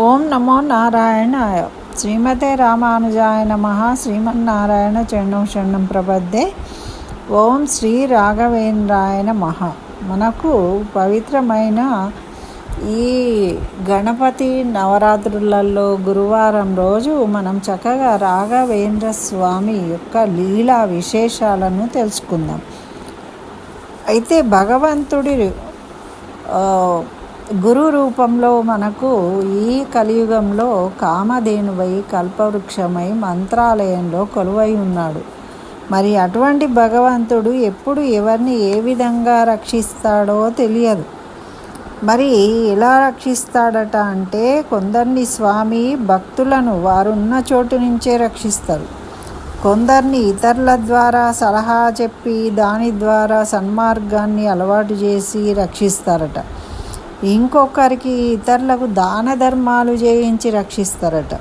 ఓం నమో నారాయణాయ. శ్రీమతే రామానుజాయ నమ. శ్రీమన్నారాయణ చరణం శరణం ప్రబద్ధే ఓం శ్రీ రాఘవేంద్రాయ నమ. మనకు పవిత్రమైన ఈ గణపతి నవరాత్రులలో గురువారం రోజు మనం చక్కగా రాఘవేంద్ర స్వామి యొక్క లీలా విశేషాలను తెలుసుకుందాం. అయితే భగవంతుడి గురు రూపంలో మనకు ఈ కలియుగంలో కామధేనువై కల్పవృక్షమై మంత్రాలయంలో కొలువై ఉన్నాడు. మరి అటువంటి భగవంతుడు ఎప్పుడు ఎవరిని ఏ విధంగా రక్షిస్తాడో తెలియదు. మరి ఎలా రక్షిస్తాడట అంటే కొందరిని స్వామి భక్తులను వారున్న చోటు నుంచే రక్షిస్తారు. కొందరిని ఇతరుల ద్వారా సలహా చెప్పి దాని ద్వారా సన్మార్గాన్ని అలవాటు చేసి రక్షిస్తారట. ఇంకొకరికి ఇతరులకు దాన ధర్మాలు చేయించి రక్షిస్తారట.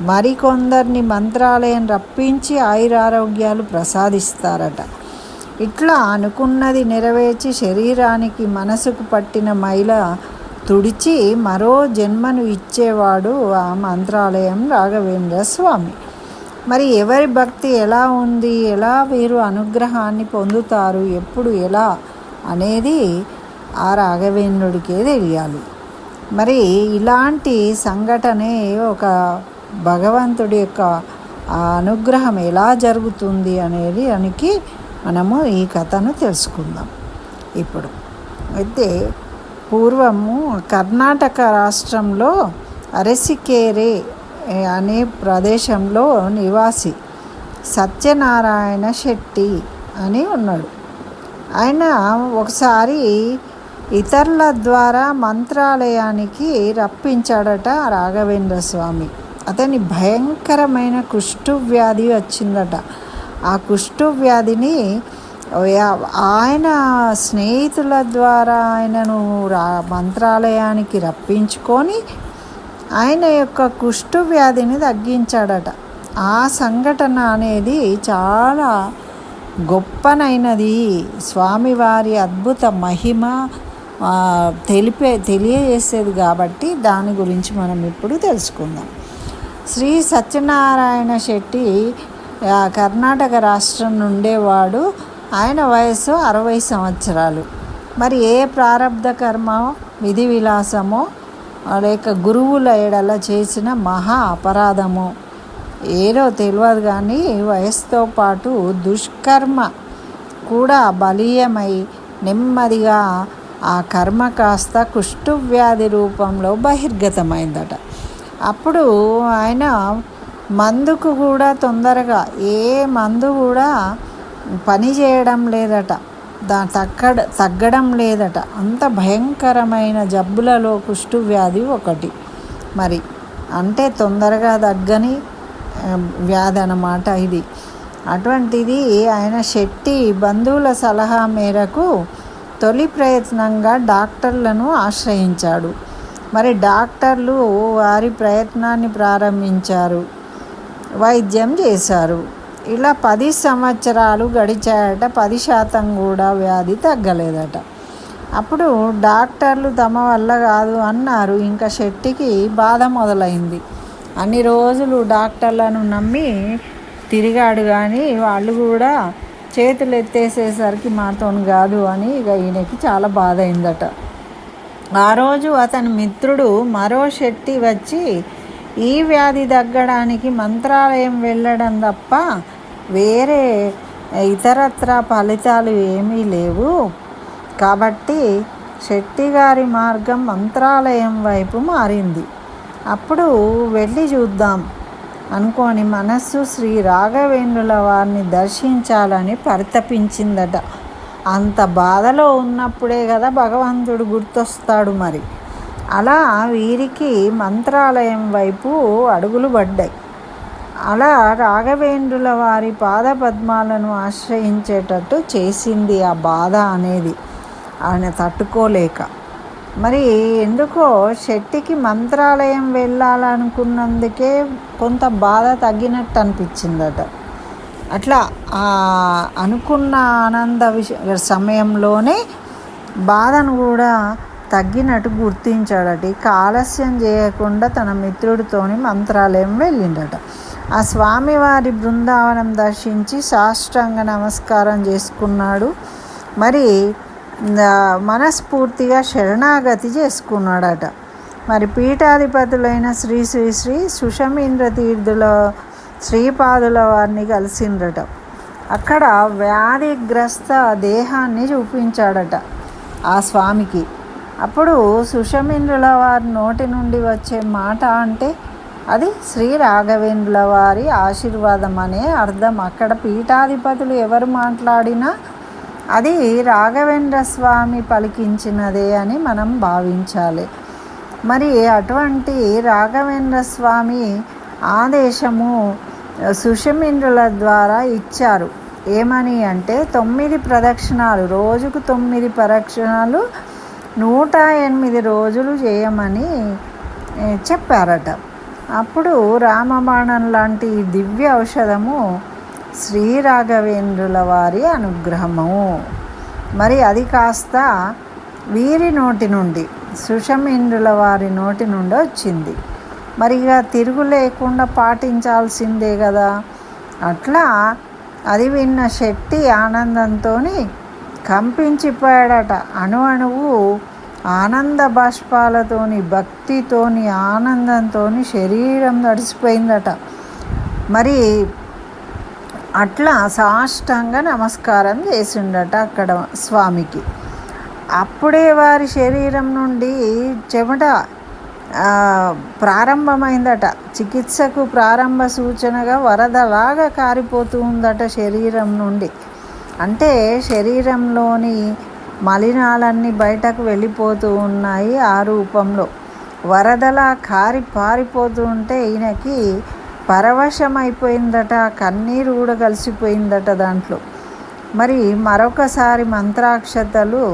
మరికొందరిని మంత్రాలయం రప్పించి ఆయురారోగ్యాలు ప్రసాదిస్తారట. ఇట్లా అనుకున్నది నెరవేర్చి శరీరానికి మనసుకు పట్టిన మైల తుడిచి మరో జన్మను ఇచ్చేవాడు ఆ మంత్రాలయం రాఘవేంద్ర స్వామి. మరి ఎవరి భక్తి ఎలా ఉంది? ఎలా వీరు అనుగ్రహాన్ని పొందుతారు? ఎప్పుడు ఎలా? అనేది ఆ రాఘవేంద్రుడికే తెలియాలి. మరి ఇలాంటి సంఘటనే ఒక భగవంతుడి యొక్క అనుగ్రహం ఎలా జరుగుతుంది అనేది అనికి మనము ఈ కథను తెలుసుకుందాం. ఇప్పుడు అయితే పూర్వము కర్ణాటక రాష్ట్రంలో అరసికేరే అనే ప్రదేశంలో నివాసి సత్యనారాయణ శెట్టి అని ఉన్నాడు. ఆయన ఒకసారి ఇతరుల ద్వారా మంత్రాలయానికి రప్పించాడట రాఘవేంద్ర స్వామి. అతని భయంకరమైన కుష్టు వ్యాధి వచ్చిందట. ఆ కుష్టు వ్యాధిని ఆయన స్నేహితుల ద్వారా ఆయనను రా మంత్రాలయానికి రప్పించుకొని ఆయన యొక్క కుష్టు వ్యాధిని తగ్గించాడట. ఆ సంఘటన అనేది చాలా గొప్పనైనది. స్వామివారి అద్భుత మహిమ తెలిపే తెలియజేసేది కాబట్టి దాని గురించి మనం ఇప్పుడు తెలుసుకుందాం. శ్రీ సత్యనారాయణ శెట్టి కర్ణాటక రాష్ట్రం నుండేవాడు. ఆయన వయసు అరవై సంవత్సరాలు. మరి ఏ ప్రారంధ కర్మ విధి విలాసమో లేక గురువుల ఎడల చేసిన మహా అపరాధము ఏదో తెలియదు కానీ వయసుతో పాటు దుష్కర్మ కూడా బలీయమై నెమ్మదిగా ఆ కర్మ కాస్త కుష్ఠవ్యాధి రూపంలో బహిర్గతమైందట. అప్పుడు ఆయన మందుకు కూడా తొందరగా ఏ మందు కూడా పని చేయడం లేదట. దా తగ్గడ తగ్గడం లేదట. అంత భయంకరమైన జబ్బులలో కుష్ఠవ్యాధి ఒకటి. మరి అంటే తొందరగా తగ్గని వ్యాధి అన్నమాట ఇది. అటువంటిది ఆయన శెట్టి బంధువుల సలహా మేరకు తొలి ప్రయత్నంగా డాక్టర్లను ఆశ్రయించాడు. మరి డాక్టర్లు వారి ప్రయత్నాన్ని ప్రారంభించారు వైద్యం చేశారు. ఇలా పది సంవత్సరాలు గడిచాయట పది శాతం కూడా వ్యాధి తగ్గలేదట. అప్పుడు డాక్టర్లు తమ వల్ల కాదు అన్నారు ఇంకా శెట్టికి బాధ మొదలైంది. అన్ని రోజులు డాక్టర్లను నమ్మి తిరిగాడు కానీ వాళ్ళు కూడా చేతులు ఎత్తేసేసరికి మాతో కాదు అని ఇక ఈయనకి చాలా బాధ అయిందట. ఆ రోజు అతని మిత్రుడు మరో శెట్టి వచ్చి ఈ వ్యాధి తగ్గడానికి మంత్రాలయం వెళ్ళడం తప్ప వేరే ఇతరత్ర ఫలితాలు ఏమీ లేవు. కాబట్టి శెట్టి గారి మార్గం మంత్రాలయం వైపు మారింది. అప్పుడు వెళ్ళి చూద్దాం. అనుకోని మనస్సు శ్రీ రాఘవేంద్రుల వారిని దర్శించాలని పరితపించిందట. అంత బాధలో ఉన్నప్పుడే కదా భగవంతుడు గుర్తొస్తాడు మరి. అలా వీరికి మంత్రాలయం వైపు అడుగులు పడ్డాయి. అలా రాఘవేంద్రుల వారి పాద పద్మాలను ఆశ్రయించేటట్టు చేసింది ఆ బాధ అనేది. ఆయన తట్టుకోలేక మరి ఎందుకో శెట్టికి మంత్రాలయం వెళ్ళాలనుకున్నందుకే కొంత బాధ తగ్గినట్టు అనిపించిందట అట్లా ఆ అనుకున్న ఆనంద విష సమయంలోనే బాధను కూడా తగ్గినట్టు గుర్తించాడట. ఇక ఆలస్యం చేయకుండా తన మిత్రుడితోని మంత్రాలయం వెళ్ళిండట. ఆ స్వామివారి బృందావనం దర్శించి సాష్టాంగ నమస్కారం చేసుకున్నాడు. మరి మనస్ఫూర్తిగా శరణాగతి చేసుకున్నాడట. మరి పీఠాధిపతులైన శ్రీ శ్రీ శ్రీ సుషమీంద్ర తీర్థుల శ్రీపాదుల వారిని కలిసిండట అక్కడ వ్యాధిగ్రస్త దేహాన్ని చూపించాడట ఆ స్వామికి. అప్పుడు సుషమీంద్రుల వారి నోటి నుండి వచ్చే మాట అంటే అది శ్రీ రాఘవేంద్రుల వారి ఆశీర్వాదం అనే అర్థం. అక్కడ పీఠాధిపతులు ఎవరు మాట్లాడినా అది రాఘవేంద్ర స్వామి పలికించినదే అని మనం భావించాలి. మరి అటువంటి రాఘవేంద్ర స్వామి ఆదేశము సుషమింద్రుల ద్వారా ఇచ్చారు. ఏమని అంటే తొమ్మిది ప్రదక్షిణాలు రోజుకు తొమ్మిది ప్రదక్షిణాలు నూట ఎనిమిది రోజులు చేయమని చెప్పారట. అప్పుడు రామబాణం లాంటి దివ్య ఔషధము శ్రీ రాఘవేంద్రుల వారి అనుగ్రహము. మరి అది కాస్త వీరి నోటి నుండి సుషమేంద్రుల వారి నోటి నుండి వచ్చింది. మరి ఇక తిరుగు లేకుండా పాటించాల్సిందే కదా. అట్లా అది విన్న శెట్టి ఆనందంతో కంపించిపోయాడట. అణు అణువు ఆనంద బాష్పాలతోని భక్తితోని ఆనందంతోని శరీరం తడిసిపోయిందట. మరి అట్లా సాష్టాంగ నమస్కారం చేసిండట అక్కడ స్వామికి. అప్పుడే వారి శరీరం నుండి చెమట ప్రారంభమైందట. చికిత్సకు ప్రారంభ సూచనగా వరదలాగా కారిపోతూ ఉందట శరీరం నుండి. అంటే శరీరంలోని మలినాలన్నీ బయటకు వెళ్ళిపోతూ ఉన్నాయి ఆ రూపంలో. వరదలా కారి పారిపోతూ ఉంటే ఈయనకి పరవశమైపోయిందట కన్నీరు కూడా కలిసిపోయిందట దాంట్లో. మరి మరొకసారి మంత్రాక్షతలు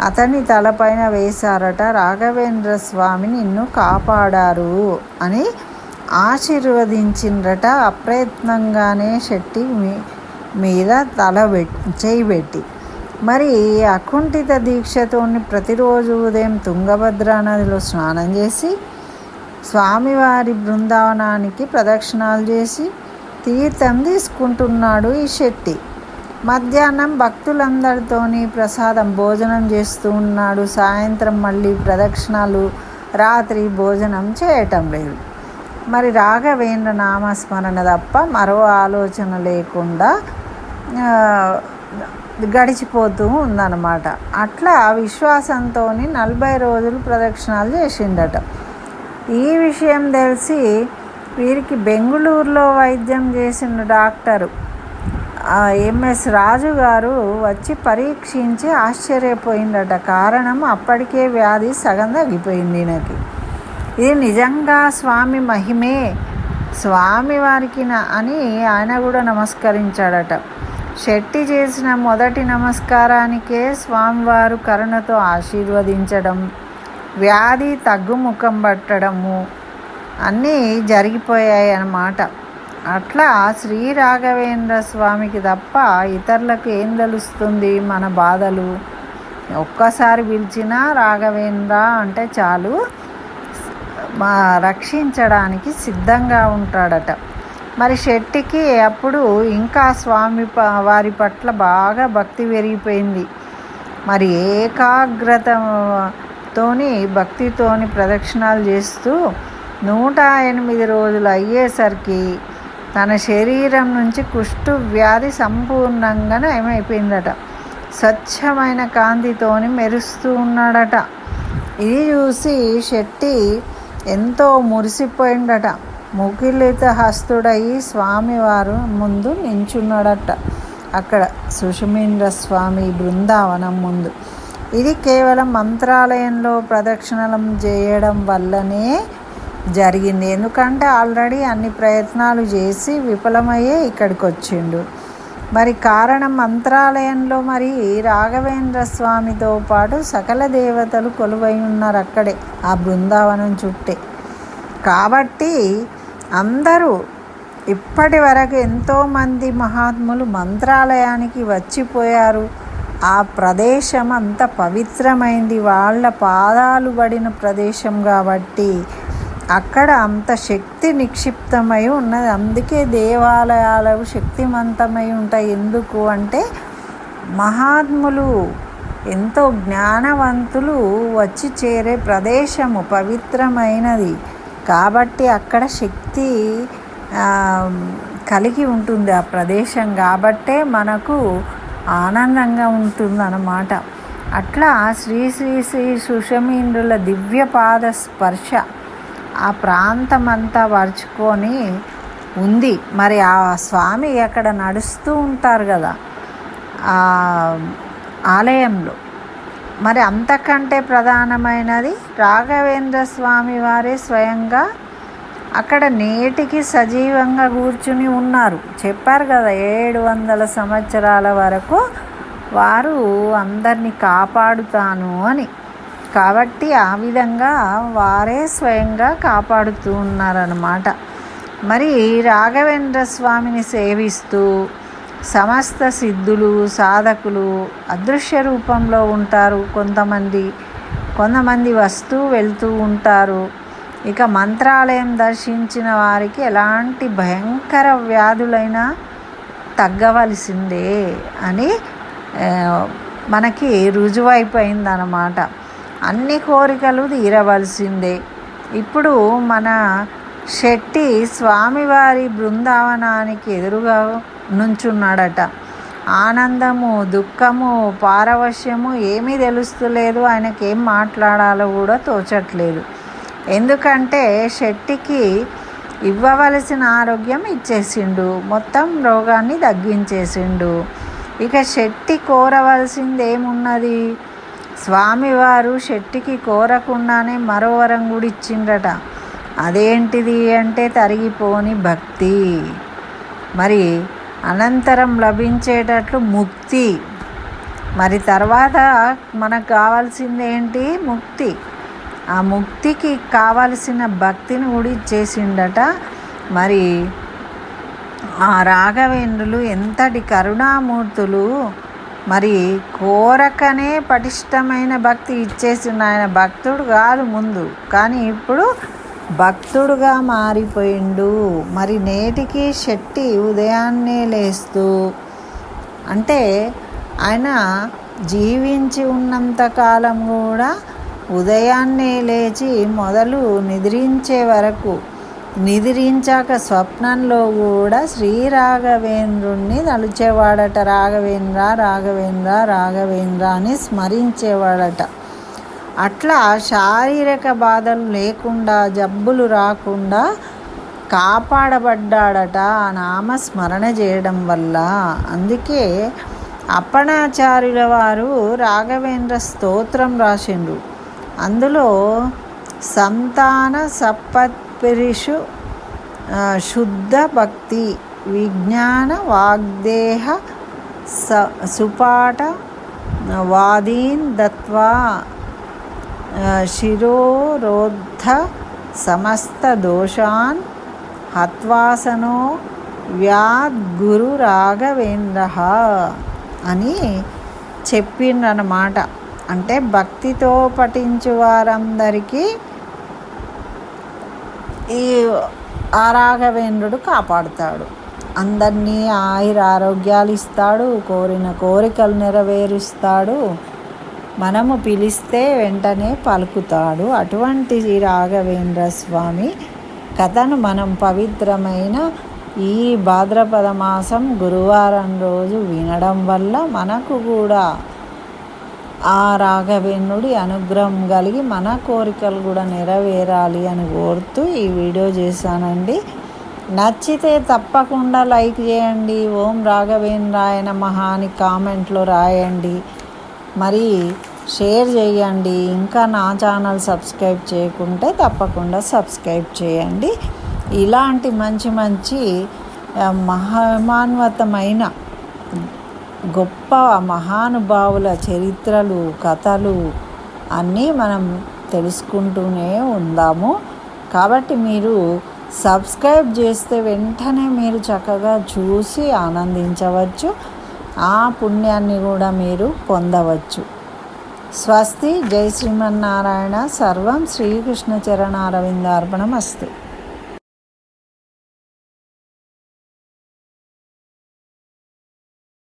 అతని తలపైన వేశారట రాఘవేంద్ర స్వామి నిన్ను కాపాడారు అని ఆశీర్వదించిండ్రట అప్రయత్నంగానే శెట్టి మీ మీద తల పెట్టి చేయి పెట్టి. మరి అకుంఠిత దీక్షతోని ప్రతిరోజు ఉదయం తుంగభద్రా నదిలో స్నానం చేసి స్వామివారి బృందావనానికి ప్రదక్షిణాలు చేసి తీర్థం తీసుకుంటున్నాడు ఈ శెట్టి. మధ్యాహ్నం భక్తులందరితోని ప్రసాదం భోజనం చేస్తూ ఉన్నాడు. సాయంత్రం మళ్ళీ ప్రదక్షిణాలు రాత్రి భోజనం చేయటం లేదు. మరి రాఘవేంద్ర నామస్మరణ తప్ప మరో ఆలోచన లేకుండా గడిచిపోతూ ఉందన్నమాట. అట్లా విశ్వాసంతో నలభై రోజులు ప్రదక్షిణాలు చేసిండట. ఈ విషయం తెలిసి వీరికి బెంగుళూరులో వైద్యం చేసిన డాక్టరు ఎంఎస్ రాజు గారు వచ్చి పరీక్షించి ఆశ్చర్యపోయిందట. కారణం అప్పటికే వ్యాధి సగం తగ్గిపోయింది నాకు ఇది నిజంగా స్వామి మహిమే స్వామి వారికి అని ఆయన కూడా నమస్కరించాడట. శెట్టి చేసిన మొదటి నమస్కారానికే స్వామివారు కరుణతో ఆశీర్వదించడం వ్యాధి తగ్గుముఖం పట్టడము అన్నీ జరిగిపోయాయి అన్నమాట. అట్లా శ్రీ రాఘవేంద్ర స్వామికి తప్ప ఇతరులకు ఏం తెలుస్తుంది మన బాధలు? ఒక్కసారి పిలిచినా రాఘవేంద్ర అంటే చాలు మా రక్షించడానికి సిద్ధంగా ఉంటాడట. మరి శెట్టికి అప్పుడు ఇంకా స్వామి ప వారి పట్ల బాగా భక్తి పెరిగిపోయింది. మరి ఏకాగ్రత తోని భక్తితోని ప్రదక్షిణాలు చేస్తూ నూట ఎనిమిది రోజులు అయ్యేసరికి తన శరీరం నుంచి కుష్టు వ్యాధి సంపూర్ణంగా నయమైపోయిందట స్వచ్ఛమైన కాంతితోని మెరుస్తూ ఉన్నాడట. ఇది చూసి శెట్టి ఎంతో మురిసిపోయిండట ముకిలిత హస్తుడయి స్వామివారు ముందు నించున్నాడట. అక్కడ సుషమీంద్ర స్వామి బృందావనం ముందు. ఇది కేవలం మంత్రాలయంలో ప్రదక్షిణలం చేయడం వల్లనే జరిగింది. ఎందుకంటే ఆల్రెడీ అన్ని ప్రయత్నాలు చేసి విఫలమయ్యే ఇక్కడికి వచ్చిండు మరి కారణం మంత్రాలయంలో మరి రాఘవేంద్ర స్వామితో పాటు సకల దేవతలు కొలువై ఉన్నారు అక్కడే ఆ బృందావనం చుట్టే. కాబట్టి అందరూ ఇప్పటి వరకు ఎంతోమంది మహాత్ములు మంత్రాలయానికి వచ్చిపోయారు. ఆ ప్రదేశం అంత పవిత్రమైంది. వాళ్ళ పాదాలు పడిన ప్రదేశం కాబట్టి అక్కడ అంత శక్తి నిక్షిప్తమై ఉన్నది. అందుకే దేవాలయాలు శక్తివంతమై ఉంటాయి. ఎందుకు అంటే మహాత్ములు ఎంతో జ్ఞానవంతులు వచ్చి చేరే ప్రదేశము పవిత్రమైనది. కాబట్టి అక్కడ శక్తి కలిగి ఉంటుంది ఆ ప్రదేశం. కాబట్టే మనకు ఆనందంగా ఉంటుందన్నమాట. అట్లా శ్రీ శ్రీ శ్రీ సుషమీంద్రుల దివ్య పాద స్పర్శ ఆ ప్రాంతం అంతా పరుచుకొని ఉంది. మరి ఆ స్వామి అక్కడ నడుస్తూ ఉంటారు కదా ఆలయంలో. మరి అంతకంటే ప్రధానమైనది రాఘవేంద్ర స్వామి వారే స్వయంగా అక్కడ నేటికి సజీవంగా కూర్చుని ఉన్నారు. చెప్పారు కదా ఏడు వందల సంవత్సరాల వరకు వారు అందరినీ కాపాడుతాను అని. కాబట్టి ఆ విధంగా వారే స్వయంగా కాపాడుతూ ఉన్నారన్నమాట. మరి రాఘవేంద్ర స్వామిని సేవిస్తూ సమస్త సిద్ధులు సాధకులు అదృశ్య రూపంలో ఉంటారు. కొంతమంది కొంతమంది వస్తూ వెళ్తూ ఉంటారు. ఇక మంత్రాలయం దర్శించిన వారికి ఎలాంటి భయంకర వ్యాధులైనా తగ్గవలసిందే అని మనకి రుజువైపోయిందన్నమాట. అన్ని కోరికలు తీరవలసిందే. ఇప్పుడు మన శెట్టి స్వామివారి బృందావనానికి ఎదురుగా నుంచున్నాడట. ఆనందము దుఃఖము పారవశ్యము ఏమీ తెలుస్తలేదు. ఆయనకి ఏం మాట్లాడాలో కూడా తోచట్లేదు. ఎందుకంటే శెట్టికి ఇవ్వవలసిన ఆరోగ్యం ఇచ్చేసిండు. మొత్తం రోగాన్ని తగ్గించేసిండు. ఇక శెట్టి కోరవలసింది ఏమున్నది స్వామివారు శెట్టికి కోరకుండానే మరో వరం కూడా ఇచ్చిండట అదేంటిది అంటే తరిగిపోని భక్తి. మరి అనంతరం లభించేటట్లు ముక్తి. మరి తర్వాత మనకు కావాల్సింది ఏంటి ముక్తి. ఆ ముక్తికి కావలసిన భక్తిని కూడా ఇచ్చేసిండట మరి ఆ రాఘవేంద్రులు ఎంతటి కరుణామూర్తులు మరి కోరకనే పటిష్టమైన భక్తి ఇచ్చేసిన ఆయన భక్తుడు కాదు ముందు. కానీ ఇప్పుడు భక్తుడుగా మారిపోయిండు. మరి నేటికి శెట్టి ఉదయాన్నే లేస్తూ అంటే ఆయన జీవించి ఉన్నంతకాలం కూడా ఉదయాన్నే లేచి మొదలు నిద్రించే వరకు నిద్రించాక స్వప్నంలో కూడా శ్రీరాఘవేంద్రుణ్ణి నలిచేవాడట రాఘవేంద్ర రాఘవేంద్ర రాఘవేంద్ర అని స్మరించేవాడట. అట్లా శారీరక బాధలు లేకుండా జబ్బులు రాకుండా కాపాడబడ్డాడట ఆ నామస్మరణ చేయడం వల్ల. అందుకే అప్పణాచార్యుల వారు రాఘవేంద్ర స్తోత్రం రాసిండ్రు. అందులో సంతాన సపత్పిరిషు శుద్ధ భక్తి విజ్ఞాన వాగ్దేహ స సుపాట వాదీన్ దత్వా శిరోరోద్ధ సమస్త దోషాన్ హత్వాసనో వ్యాద్గురు రాఘవేంద్ర అని చెప్పిండనమాట అంటే భక్తితో పఠించు వారందరికీ ఈ ఆరాఘవేంద్రుడు కాపాడుతాడు. అందరినీ ఆయుర ఆరోగ్యాలు ఇస్తాడు కోరిన కోరికలు నెరవేరుస్తాడు. మనము పిలిస్తే వెంటనే పలుకుతాడు. అటువంటి రాఘవేంద్ర స్వామి కథను మనం పవిత్రమైన ఈ భాద్రపద మాసం గురువారం రోజు వినడం వల్ల మనకు కూడా ఆ రాఘవేణుడి అనుగ్రహం కలిగి మన కోరికలు కూడా నెరవేరాలి అని కోరుతూ ఈ వీడియో చేశానండి. నచ్చితే తప్పకుండా లైక్ చేయండి. ఓం రాఘవేంద్రాయన రాయన అని కామెంట్లో రాయండి. మరి షేర్ చేయండి. ఇంకా నా ఛానల్ సబ్స్క్రైబ్ చేయకుంటే తప్పకుండా సబ్స్క్రైబ్ చేయండి. ఇలాంటి మంచి మంచి మహమాన్వతమైన గొప్ప మహానుభావుల చరిత్రలు కథలు అన్నీ మనం తెలుసుకుంటూనే ఉందాము. కాబట్టి మీరు సబ్స్క్రైబ్ చేస్తే వెంటనే మీరు చక్కగా చూసి ఆనందించవచ్చు. ఆ పుణ్యాన్ని కూడా మీరు పొందవచ్చు. స్వస్తి. జై శ్రీమన్నారాయణ. సర్వం శ్రీకృష్ణ చరణారవిందార్పణం అస్తు